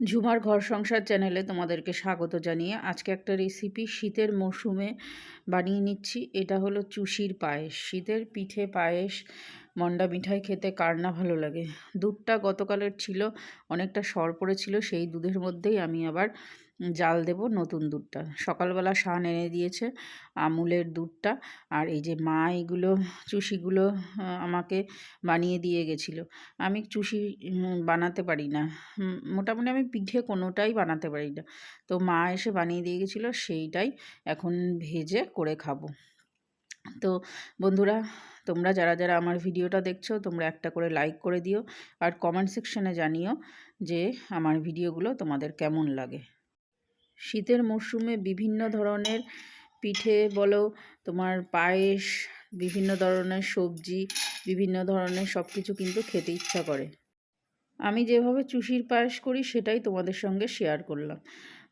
ঝুমার ঘর সংসার চ্যানেলে তোমাদেরকে স্বাগত জানিয়ে আজকে একটা রেসিপি শীতের মরশুমে বানিয়ে নিচ্ছি। এটা হলো চুষির পায়েস। শীতের পিঠে পায়েস, মন্ডা মিঠাই খেতে কার না ভালো লাগে। দুধটা গতকালের ছিল, অনেকটা সর পড়েছিল, সেই দুধের মধ্যেই আমি আবার জাল দেব নতুন দুধটা। সকালবেলা শান এনে দিয়েছে আমুলের দুধটা আর এই যে মা এগুলো, চুষিগুলো আমাকে বানিয়ে দিয়ে গেছিল। আমি চুষি বানাতে পারি না। মোটামুটি আমি পিঠে কোনোটাই বানাতে পারি না। তো মা এসে বানিয়ে দিয়ে গেছিল, সেইটাই এখন ভেজে করে খাব। তো বন্ধুরা, তোমরা যারা যারা আমার ভিডিওটা দেখছ, তোমরা একটা করে লাইক করে দিও আর কমেন্ট সেকশনে জানিও যে আমার ভিডিওগুলো তোমাদের কেমন লাগে। শীতের মরশুমে বিভিন্ন ধরনের পিঠে বলো, তোমার পায়েস, বিভিন্ন ধরনের সবজি, বিভিন্ন ধরনের সব কিছু কিন্তু খেতে ইচ্ছা করে। আমি যেভাবে চুষির পায়েস করি, সেটাই তোমাদের সঙ্গে শেয়ার করলাম।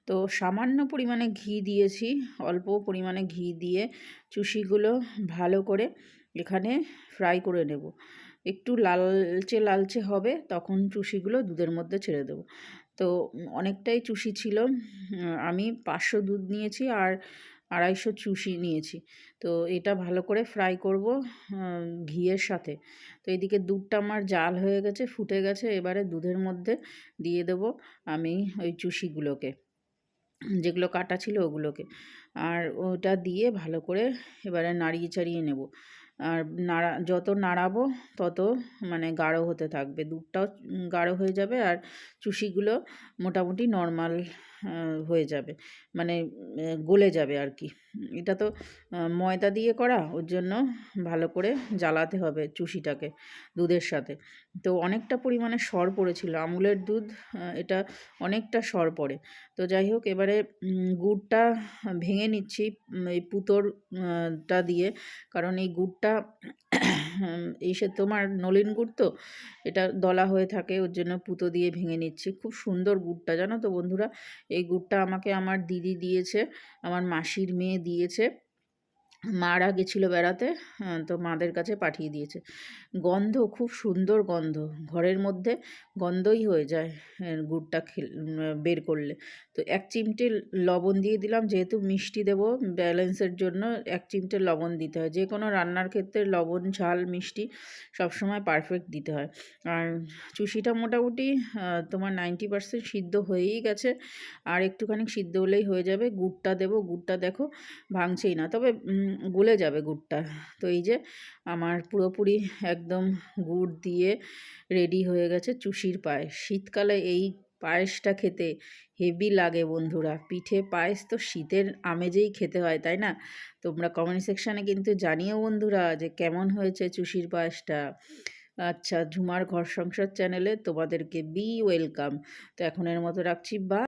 তো সামান্য পরিমাণে ঘি দিয়েছি, অল্প পরিমাণে ঘি দিয়ে চুষিগুলো ভালো করে এখানে ফ্রাই করে নেব। একটু লালচে লালচে হবে, তখন চুষিগুলো দুধের মধ্যে ছেড়ে দেবো। তো অনেকটাই চুষি ছিল। আমি পাঁচশো দুধ নিয়েছি আর আড়াইশো চুষি নিয়েছি। তো এটা ভালো করে ফ্রাই করব ঘিয়ের সাথে। তো এদিকে দুধটা আমার জাল হয়ে গেছে, ফুটে গেছে, এবারে দুধের মধ্যে দিয়ে দেব আমি ওই চুষিগুলোকে। যেগুলো কাটা ছিল ওগুলোকে। আর ওটা দিয়ে ভালো করে এবারে নাড়িয়ে, চাড়িয়ে নেব। আর নাড়া, যত নাড়াবো তত মানে গাঢ় হতে থাকবে। দুধটাও গাঢ় হয়ে যাবে আর চুষিগুলো মোটামুটি নর্মাল হয়ে যাবে। মানে গলে যাবে আর কি। এটা তো ময়দা দিয়ে করা, ওর জন্য ভালো করে জ্বালাতে হবে চুষিটাকে দুধের সাথে। তো অনেকটা পরিমাণে সর পড়েছিল। আমুলের দুধ এটা অনেকটা সর পড়ে। তো যাই হোক, এবারে গুড়টা ভেঙে নিচ্ছি এই পুতোরটা দিয়ে। কারণ এই গুড়টা এই সে তোমার নলিন গুড় তো? এটা দলা হয়ে থাকে, ওর জন্য পুতো দিয়ে ভেঙে নিচ্ছি। খুব সুন্দর গুড়টা, জানো তো বন্ধুরা? এই গুড়টা আমাকে আমার দিদি দিয়েছে, আমার মাসির মেয়ে দিয়েছে। মারা গেছিল বেড়াতে তো মাদের কাছে পাঠিয়ে দিয়েছে। গন্ধ, খুব সুন্দর গন্ধ। ঘরের মধ্যে গন্ধই হয়ে যায় গুড়টা বের করলে। তো এক চিমটে লবণ দিয়ে দিলাম, যেহেতু মিষ্টি দেব, ব্যালেন্সের জন্য এক চিমটে লবণ দিতে হয়। যে কোনো রান্নার ক্ষেত্রে লবণ, ঝাল, মিষ্টি সবসময় পারফেক্ট দিতে হয়। আর চুষিটা মোটামুটি তোমার নাইনটি পার্সেন্ট সিদ্ধ হয়েই গেছে। আর একটুখানি সিদ্ধ হলেই হয়ে যাবে। গুড়টা দেবো, গুড়টা দেখো, ভাঙছেই না। তবে গলে যাবে গুড়টা। তো এই যে আমার পুরোপুরি একদম গুড় দিয়ে রেডি হয়ে গেছে চুষির পায়েস। শীতকালে এই পায়েসটা খেতে হেভি লাগে বন্ধুরা। পিঠে পায়েস তো শীতের আমেজেই খেতে হয়, তাই না? তোমরা কমেন্ট সেকশানে কিন্তু জানিও বন্ধুরা যে কেমন হয়েছে চুষির পায়েসটা। আচ্ছা ঝুমার ঘর সংসার চ্যানেলে তোমাদেরকে বি ওয়েলকাম তো এখন এর মতো রাখছি বা